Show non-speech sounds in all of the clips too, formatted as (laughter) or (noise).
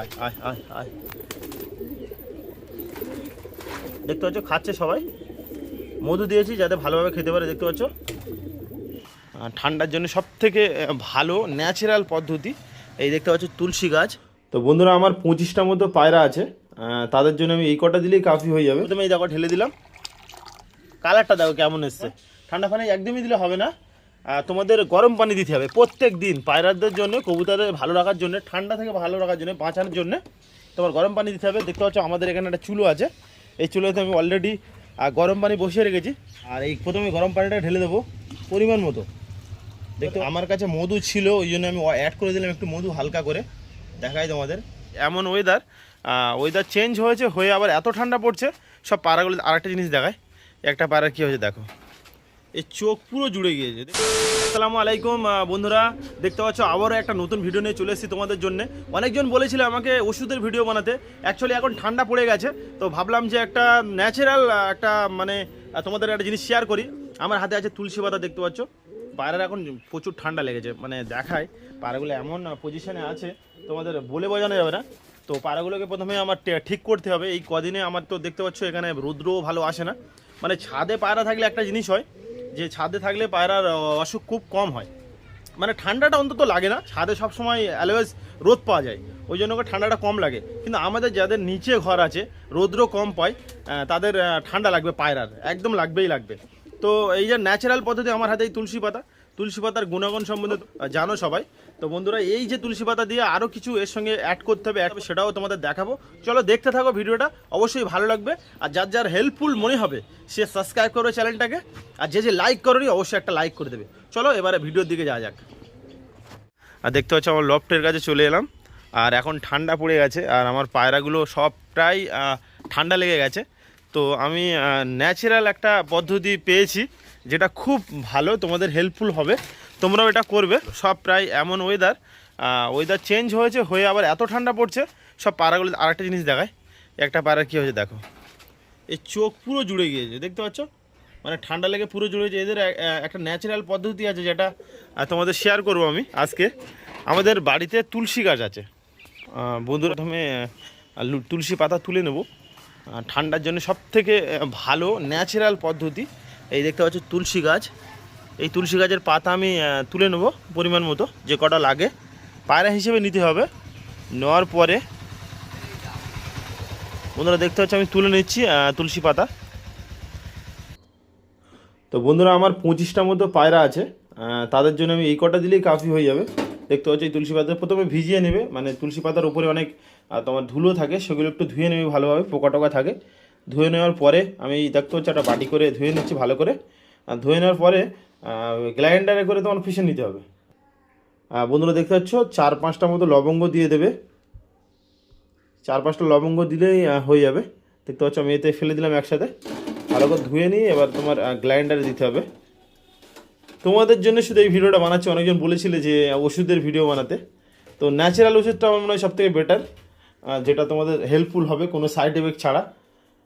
আয় আয় আয় আয়। দেখতে পাচ্ছ খাচ্ছে সবাই। মধু দিয়েছি যাতে ভালোভাবে খেতে পারে দেখতে পাচ্ছ? ঠান্ডার জন্য সব থেকে ভালো ন্যাচারাল পদ্ধতি এই দেখতে পাচ্ছ তুলসী গাছ। তো বন্ধুরা আমার পঁচিশটার মতো পায়রা আছে। তাদের জন্য আমি এই কটা দিলেই কাফি হয়ে যাবে। প্রথমে এই দেখো ঢেলে দিলাম। কালারটা দেখো কেমন এসছে। ঠান্ডা পানি একদমই দিলে হবে না। তোমাদের গরম পানি দিতে হবে প্রত্যেক দিন, পায়রাদের জন্য কবুতরের ভালো রাখার জন্য, ঠান্ডা থেকে ভালো রাখার জন্য, বাঁচানোর জন্য তোমার গরম পানি দিতে হবে। দেখতে পাচ্ছ, আমাদের এখানে একটা চুলো আছে। এই চুলোতে আমি অলরেডি গরম পানি বসিয়ে রেখেছি। আর এই প্রথমে গরম পানিটা ঢেলে দেবো পরিমাণ মতো। দেখতে আমার কাছে মধু ছিল, ওই জন্য আমি অ্যাড করে দিলাম একটু মধু হালকা করে। দেখাই তোমাদের, এমন ওয়েদার ওয়েদার চেঞ্জ হয়েছে, হয়ে আবার এত ঠান্ডা পড়ছে, সব পাড়াগুলো আরেকটা জিনিস দেখায় একটা পাড়ার কী হয়েছে দেখো। এই চোখ পুরো জুড়ে গিয়েছে। আসসালামু আলাইকুম বন্ধুরা। দেখতে পাচ্ছ, আবারও একটা নতুন ভিডিও নিয়ে চলে এসেছি তোমাদের জন্য। অনেকজন বলেছিল আমাকে ওষুধের ভিডিও বানাতে। অ্যাকচুয়ালি এখন ঠান্ডা পড়ে গেছে। তো ভাবলাম যে একটা ন্যাচারাল একটা মানে তোমাদের একটা জিনিস শেয়ার করি। আমার হাতে আছে তুলসী পাতা, দেখতে পাচ্ছ। পায়রার এখন প্রচুর ঠান্ডা লেগেছে। মানে দেখায়, পায়রাগুলো এমন পজিশনে আছে, তোমাদের বলে বোঝানো যাবে না। তো পায়রাগুলোকে প্রথমে আমার ঠিক করতে হবে। এই কদিনে আমার তো দেখতে পাচ্ছ, এখানে রৌদ্রও ভালো আসে না। মানে ছাদে পায়রা থাকলে একটা জিনিস হয় যে ছাদে থাকলে পায়রার অসুখ খুব কম হয়। মানে ঠান্ডাটা অন্তত লাগে না। ছাদে সবসময় অ্যালোয়েজ রোদ পাওয়া যায়। ওই জন্য ঠান্ডাটা কম লাগে। কিন্তু আমাদের যাদের নিচে ঘর আছে, রৌদ্র কম পায় তাদের ঠান্ডা লাগবে পায়রার। একদম লাগবেই লাগবে। তো এই যে ন্যাচারাল পদ্ধতি আমার হাতে এই তুলসী পাতা। তুলসী পাতার গুণাগুণ সম্বন্ধে জানো সবাই। তো বন্ধুরা, এই যে তুলসী পাতা দিয়ে আরও কিছু এর সঙ্গে অ্যাড করতে হবে, add- সেটাও তোমাদের দেখাবো। চলো দেখতে থাকো ভিডিওটা, অবশ্যই ভালো লাগবে। আর যার যার হেল্পফুল মনে হবে, সে সাবস্ক্রাইব করবে চ্যানেলটাকে আর যে যে লাইক করনি, অবশ্যই একটা লাইক করে দেবে। চলো এবারে ভিডিওর দিকে যাওয়া যাক। আর দেখতে পাচ্ছ, আমার লফটের কাছে চলে এলাম। আর এখন ঠান্ডা পড়ে গেছে, আর আমার পায়রাগুলো সব প্রায় ঠান্ডা লেগে গেছে। তো আমি ন্যাচারাল একটা পদ্ধতি পেয়েছি, যেটা খুব ভালো, তোমাদের হেল্পফুল হবে। তোমরাও এটা করবে। সব প্রায় এমন ওয়েদার ওয়েদার চেঞ্জ হয়েছে, হয়ে আবার এত ঠান্ডা পড়ছে, সব পায়রাগুলো আরেকটা জিনিস দেখায় একটা পায়রা কী হয়েছে দেখো। এই চোখ পুরো জুড়ে গিয়েছে, দেখতে পাচ্ছ? মানে ঠান্ডা লেগে পুরো জুড়ে গিয়েছে। এদের একটা ন্যাচারাল পদ্ধতি আছে যেটা তোমাদের শেয়ার করব আমি আজকে। আমাদের বাড়িতে তুলসী গাছ আছে। বন্ধুরা, প্রথমে তুলসী পাতা তুলে নেব। ঠান্ডার জন্য সব থেকে ভালো ন্যাচারাল পদ্ধতি, এই দেখতে পাচ্ছ তুলসী গাছ। এই তুলসী গাছের পাতা আমি তুলে নেব পরিমাণ মতো, যে কটা লাগে। পায়রা হিসেবে নিতে হবে। নেওয়ার পরে বন্ধুরা দেখতে পাচ্ছ, আমি তুলে নিচ্ছি তুলসী পাতা। তো বন্ধুরা, আমার পঁচিশটার মতো পায়রা আছে। তাদের জন্য আমি এই কটা দিলেই কাফি হয়ে যাবে। দেখতে পাচ্ছি, এই তুলসী পাতা প্রথমে ভিজিয়ে নেবে। মানে তুলসী পাতার উপরে অনেক তোমার ধুলো থাকে, সেগুলো একটু ধুয়ে নেবে ভালোভাবে, পোকা টোকা থাকে। ধুয়ে নেওয়ার পরে আমি, দেখতে পাচ্ছি, একটা বাটি করে ধুয়ে নিচ্ছি ভালো করে। আর ধুয়ে নেওয়ার পরে গ্রাইন্ডারে করে তোমার পিষে নিতে হবে। বন্ধুরা দেখতে পাচ্ছ, চার পাঁচটা মতো লবঙ্গ দিয়ে দেবে। চার পাঁচটা লবঙ্গ দিলেই হয়ে যাবে। দেখতে পাচ্ছ, আমি এতে ফেলে দিলাম একসাথে। ভালো করে ধুয়ে নিয়ে এবার তোমার গ্রাইন্ডারে দিতে হবে। তোমাদের জন্য শুধু এই ভিডিওটা বানাচ্ছি। অনেকজন বলেছিলে যে, ওষুধের ভিডিও বানাতে। তো ন্যাচারাল ওষুধটা আমার মনে হয় সবথেকে বেটার যেটা তোমাদের হেল্পফুল হবে কোনো সাইড এফেক্ট ছাড়া।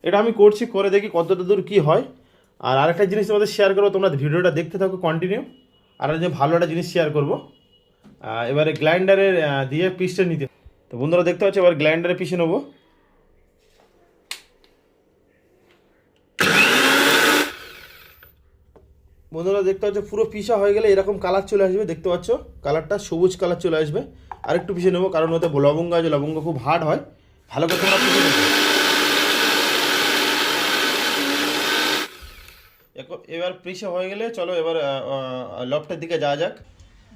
এটা আমি করছি, করে দেখি কতটা দূর কী হয়। আর আরেকটা জিনিস তোমাদের শেয়ার করব, তোমরা ভিডিওটা দেখতে থাকো কন্টিনিউ আর যে ভালো একটা জিনিস শেয়ার করব। এবারে গ্রাইন্ডারে দিয়ে পিসটা নিতে। তো বন্ধুরা দেখতে পাচ্ছ, এবার গ্রাইন্ডারে পিষে নেব। বন্ধুরা দেখতে পাচ্ছ, পুরো পিসা হয়ে গেলে এরকম কালার চলে আসবে, দেখতে পাচ্ছ? কালারটা সবুজ কালার চলে আসবে। আর একটু পিছিয়ে নেব, কারণ ওতে লবঙ্গ আছে, লবঙ্গ খুব হার্ড হয়। ভালো করে তোমরা পিছিয়ে এবার প্রিসে হয়ে গেলে চলো এবার লফটের দিকে যাওয়া যাক।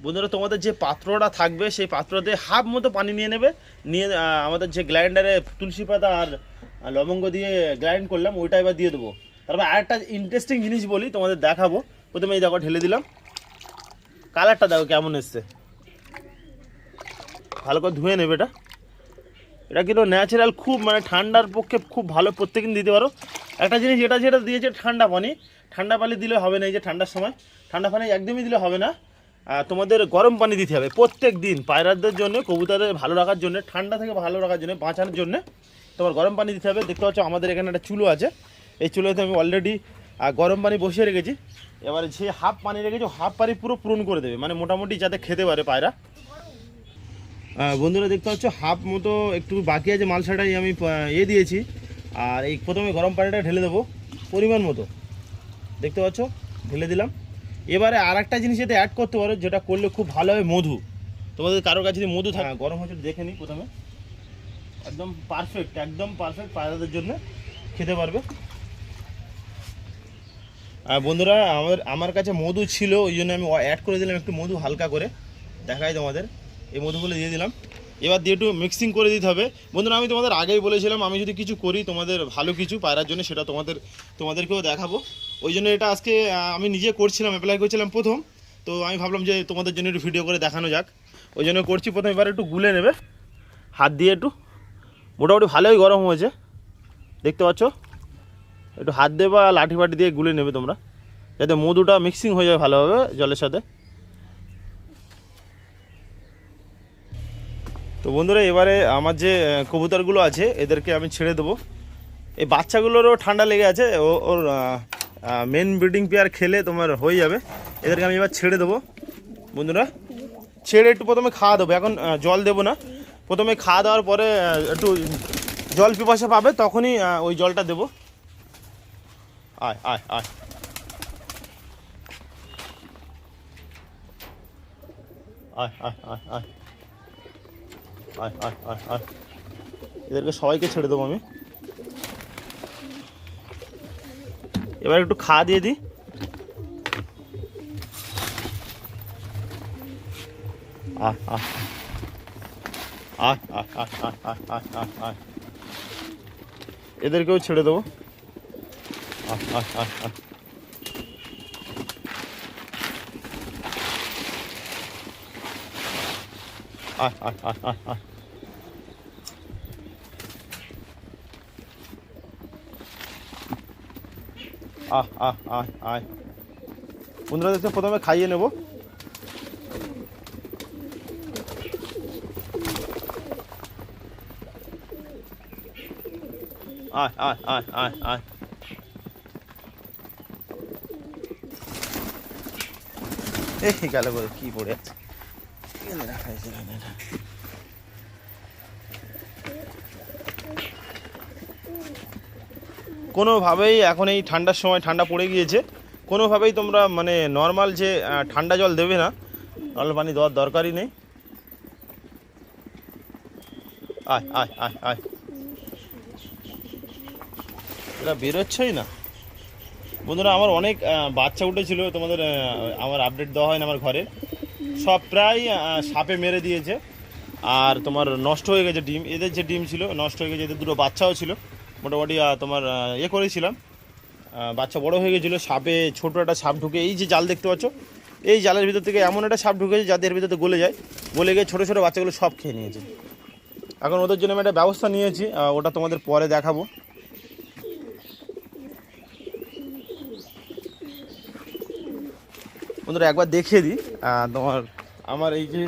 বন্ধুরা, তোমাদের যে পাত্রটা থাকবে, সেই পাত্রতে হাফ মতো পানি নিয়ে নেবে। নিয়ে আমাদের যে গ্রাইন্ডারে তুলসী পাতা আর লবঙ্গ দিয়ে গ্রাইন্ড করলাম, ওইটা এবার দিয়ে দেবো। তারপর আরেকটা ইন্টারেস্টিং জিনিস বলি, তোমাদের দেখাবো। প্রথমে এই দেখো, ঢেলে দিলাম। কালারটা দেখো কেমন এসছে। ভালো করে ধুয়ে নেবে এটা। এটা কিন্তু ন্যাচারাল খুব মানে ঠান্ডার পক্ষে খুব ভালো, প্রত্যেকদিন দিতে পারো। একটা জিনিস এটা যেটা দিয়েছে ঠান্ডা পানি ঠান্ডা পানি দিলে হবে না এই যে ঠান্ডার সময়। ঠান্ডা পানি একদমই দিলে হবে না। তোমাদের গরম পানি দিতে হবে প্রত্যেক দিন পায়রাদের জন্য কবুতরের ভালো রাখার জন্য ঠান্ডা থেকে ভালো রাখার জন্য বাঁচানোর জন্য তোমার গরম পানি দিতে হবে। দেখতে পাচ্ছ আমাদের এখানে একটা চুলো আছে। এই চুলোতে আমি অলরেডি গরম পানি বসিয়ে রেখেছি। এবারে যে হাফ পানি রেখেছি হাফ পানি পুরো পূরণ করে দেবে। মানে মোটামুটি যাতে খেতে পারে পায়রা। বন্ধুরা দেখতে পাচ্ছ হাফ মতো একটু বাকি আছে মালসাটাই আমি আহ, ইয়ে দিয়েছি। আর এই প্রথমে গরম পানিটা ঢেলে দেবো পরিমাণ মতো। দেখতে পাচ্ছ? ঢেলে দিলাম। এবারে আর একটা জিনিস এটা অ্যাড করতে পারো যেটা করলে খুব ভালো হবে মধু। তোমাদের কারোর কাছে যদি মধু থাকে হ্যাঁ, গরম হচ্ছে দেখে নিই প্রথমে। একদম পারফেক্ট একদম পারফেক্ট পায়রাদের জন্য খেতে পারবে। আর বন্ধুরা আমার আমার কাছে মধু ছিল ওই জন্য আমি অ্যাড করে দিলাম একটু মধু হালকা করে। দেখাই তোমাদের। এই মধুগুলো দিয়ে দিলাম। এবার দিয়ে একটু মিক্সিং করে দিতে হবে। বন্ধুরা আমি তোমাদের আগেই বলেছিলাম আমি যদি কিছু করি তোমাদের ভালো কিছু পায়রার জন্য সেটা তোমাদের তোমাদেরকেও দেখাবো। ওই জন্য এটা আজকে আমি নিজে করছিলাম অ্যাপ্লাই করছিলাম প্রথম। তো আমি ভাবলাম যে তোমাদের জন্য একটু ভিডিও করে দেখানো যাক। ওই জন্য করছি প্রথম, এবার একটু গুলে নেবে। হাত দিয়ে একটু। মোটামুটি ভালোই গরম হয়েছে। দেখতে পাচ্ছ? একটু হাত দিয়ে বা লাঠি ফাঠি দিয়ে গুলে নেবে তোমরা। যাতে মধুটা মিক্সিং হয়ে যায় ভালোভাবে জলের সাথে। তো বন্ধুরা, এবারে আমার যে কবুতরগুলো আছে, এদেরকে আমি ছেড়ে দেবো। এই বাচ্চাগুলোরও ঠান্ডা লেগে আছে ওর মেন ব্রিডিং পেয়ার খেলে তোমার হয়ে যাবে। এদেরকে আমি এবার ছেড়ে দেবো। বন্ধুরা, ছেড়ে একটু প্রথমে খাওয়া দেবো। এখন জল দেবো না। প্রথমে খাওয়া দেওয়ার পরে একটু জল পিপাসা পাবে, তখনই ওই জলটা দেবো। আয় আয়। আয় আয় আয় আয়। আয় আয় আয় আয়। এদেরকে সবাইকে ছেড়ে দেবো আমি। এবার একটু খাওয়া দিয়ে দিই আয় আয় আয় আয় এদেরকেও ছেড়ে দেবো আয় আয় আয় আয় আয় আহ আহ আয় বন্ধুরা দেখতে প্রথমে খাইয়ে নেব। আয় আয় আয় আয় আয় এই গেল কি পড়ে আছে। এখানে রাখা আছে, এখানে রাখা। কোনোভাবেই এখন এই ঠান্ডার সময় ঠান্ডা পড়ে গিয়েছে। কোনোভাবেই তোমরা মানে নর্মাল যে ঠান্ডা জল দেবে না নর্মাল পানি দেওয়ার দরকারই নেই। আয় আয় আয় আয়। বেরোচ্ছই না। বন্ধুরা, আমার অনেক বাচ্চা উঠেছিল, তোমাদের আমার আপডেট দেওয়া হয় না আমার ঘরে। সব প্রায় সাপে মেরে দিয়েছে। আর তোমার নষ্ট হয়ে গেছে ডিম। এদের যে ডিম ছিল, নষ্ট হয়ে গেছে। এদের দুটো বাচ্চাও ছিল। মোটামুটি তোমার ইয়ে করেছিলাম। বাচ্চা বড় হয়ে গেছিল, সাপে ছোটো একটা সাপ ঢুকে, এই যে জাল দেখতে পাচ্ছ, এই জালের ভিতর থেকে এমন একটা সাপ ঢুকেছে যাদের ভিতরে গলে যায়। গলে গিয়ে ছোটো ছোটো বাচ্চাগুলো সব খেয়ে নিয়েছে। এখন ওদের জন্য আমি একটা ব্যবস্থা নিয়েছি ওটা তোমাদের পরে দেখাবো। বন্ধুরা, একবার দেখিয়ে দিই তোমার, আমার এই যে,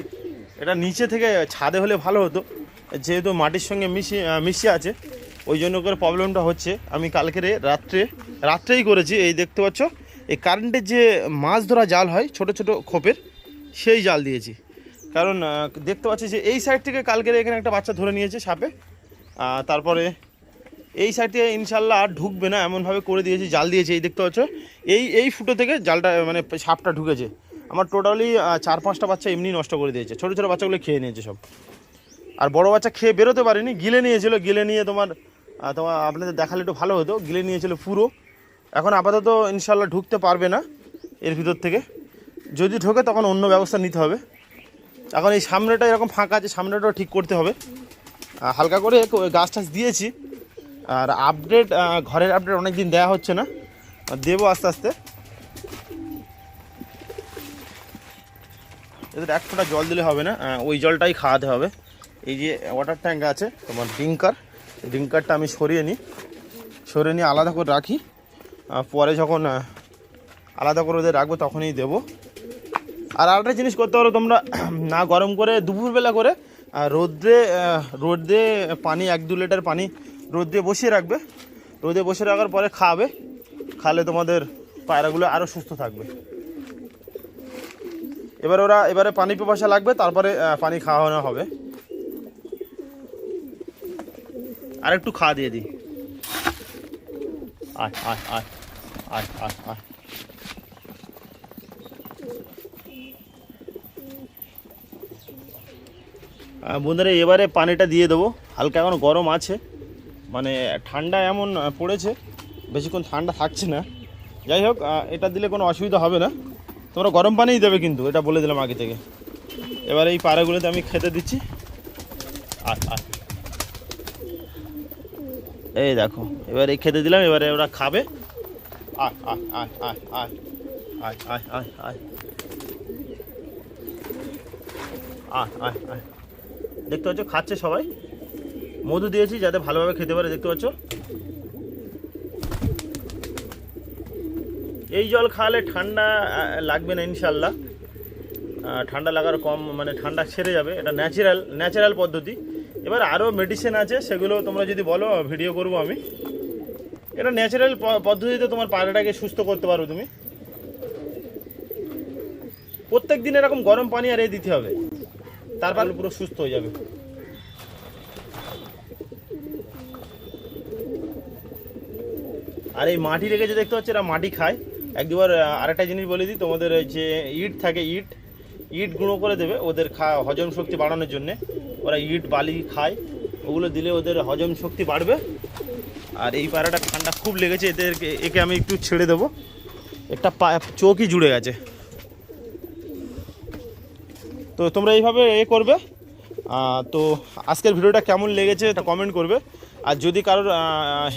এটা নিচে থেকে ছাদে হলে ভালো হতো। যেহেতু মাটির সঙ্গে মিশিয়ে মিশিয়ে আছে ওই জন্য করে প্রবলেমটা হচ্ছে। আমি কালকেরে রাত্রে, রাত্রেই করেছি, এই দেখতে পাচ্ছ। এই কারেন্টের যে মাছ ধরা জাল হয়, ছোট ছোট খোপের, সেই জাল দিয়েছি। কারণ দেখতে পাচ্ছি যে এই সাইড থেকে কালকেরে এখানে একটা বাচ্চা ধরে নিয়েছে সাপে। তারপরে এই সাইডে ইনশাল্লাহ আর ঢুকবে না, এমনভাবে করে দিয়েছি, জাল দিয়েছি, এই দেখতে পাচ্ছ। এই এই ফুটো থেকে জালটা মানে সাপটা ঢুকেছে। আমার টোটালি চার পাঁচটা বাচ্চা এমনি নষ্ট করে দিয়েছে। ছোটো ছোটো বাচ্চাগুলো খেয়ে নিয়েছে সব। আর বড় বাচ্চা খেয়ে বেরোতে পারেনি, গিলে নিয়েছিল, গিলে নিয়ে তোমার তোমার আপনাদের দেখালে একটু ভালো হতো। গিলে নিয়েছিল পুরো। এখন আপাতত ইনশাল্লাহ ঢুকতে পারবে না এর ভিতর থেকে। যদি ঢোকে তখন অন্য ব্যবস্থা নিতে হবে। এখন এই সামনেটা এরকম ফাঁকা আছে, সামনেটাও ঠিক করতে হবে। হালকা করে গাছ টাছ দিয়েছি। আর আপডেট ঘরের আপডেট অনেক দিন দেওয়া হচ্ছে না। দেবো আস্তে আস্তে। এদের এক ফোঁটা জল দিলে হবে না। ওই জলটাই খাওয়াতে হবে। এই যে ওয়াটার ট্যাঙ্ক আছে, তোমার ড্রিঙ্কার ড্রিঙ্কারটা আমি সরিয়ে নিই। সরিয়ে নিয়ে আলাদা করে রাখি। পরে যখন আলাদা করে ওদের রাখব তখনই দেবো। আর আরেকটা জিনিস করতে পারো তোমরা, (clears throat) না গরম করে, দুপুরবেলা করে রোদ্রে রোদে পানি, এক দু লিটার পানি রোদ্রে বসিয়ে রাখবে। রোদে বসিয়ে রাখার পরে খাওয়াবে খালে তোমাদের পায়রাগুলো আরও সুস্থ থাকবে। এবার ওরা, এবারে পানি পিপাসা লাগবে, তারপরে পানি খাওয়ানো হবে। আর একটু খাওয়া দিয়ে দিই আয় বন্ধুরা, এবারে পানিটা দিয়ে দেবো। হালকা এখন গরম আছে। মানে ঠান্ডা এমন পড়েছে। বেশিক্ষণ ঠান্ডা থাকছে না। যাই হোক এটা দিলে কোনো অসুবিধা হবে না। তোমরা গরম পানিই দেবে কিন্তু, এটা বলে দিলাম আগে থেকে। এবার এই পাড়াগুলোতে আমি খেতে দিচ্ছি। আয় আয়। এই দেখো, এবার খেতে দিলাম, এবারে ওরা খাবে। আয় আয় আয় আয় আয় আয় আয় আয় আয়। দেখতে পাচ্ছ, খাচ্ছে সবাই। মধু দিয়েছি যাতে ভালোভাবে খেতে পারে, দেখতে পাচ্ছ? এই জল খাওয়ালে ঠান্ডা লাগবে না ইনশাল্লাহ ঠান্ডা লাগার কম মানে ঠান্ডা ছেড়ে যাবে। এটা ন্যাচারাল ন্যাচারাল পদ্ধতি। এবার আরও মেডিসিন আছে, সেগুলো তোমরা যদি বলো ভিডিও করব আমি। এটা ন্যাচারাল পদ্ধতিতে তোমার পায়রাটাকে সুস্থ করতে পারো তুমি। প্রত্যেক দিন এরকম গরম পানি আর এ দিতে হবে। তারপর পুরো সুস্থ হয়ে যাবে। আর এই মাটি রেখেছে দেখতে পাচ্ছ, এরা মাটি খায়। এক দুবার আরেকটা জিনিস বলে দিই, তোমাদের যে ইট থাকে, ইট। ইট গুঁড়ো করে দেবে, ওদের খা, হজম শক্তি বাড়ানোর জন্য। ওরা ইট, বালি খায়, ওগুলো দিলে ওদের হজম শক্তি বাড়বে। আর এই পায়রাটা ঠান্ডা খুব লেগেছে, এদেরকে, একে আমি একটু ছেড়ে দেবো। একটা পা চোখই জুড়ে গেছে। তো তোমরা এইভাবে এ করবে। তো আজকের ভিডিওটা কেমন লেগেছে এটা কমেন্ট করবে। আর যদি কারোর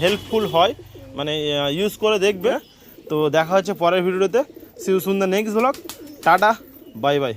হেল্পফুল হয় মানে ইউজ করে দেখবে। তো দেখা হচ্ছে পরের ভিডিওতে। সিউ সুন্দর next blog tata bye bye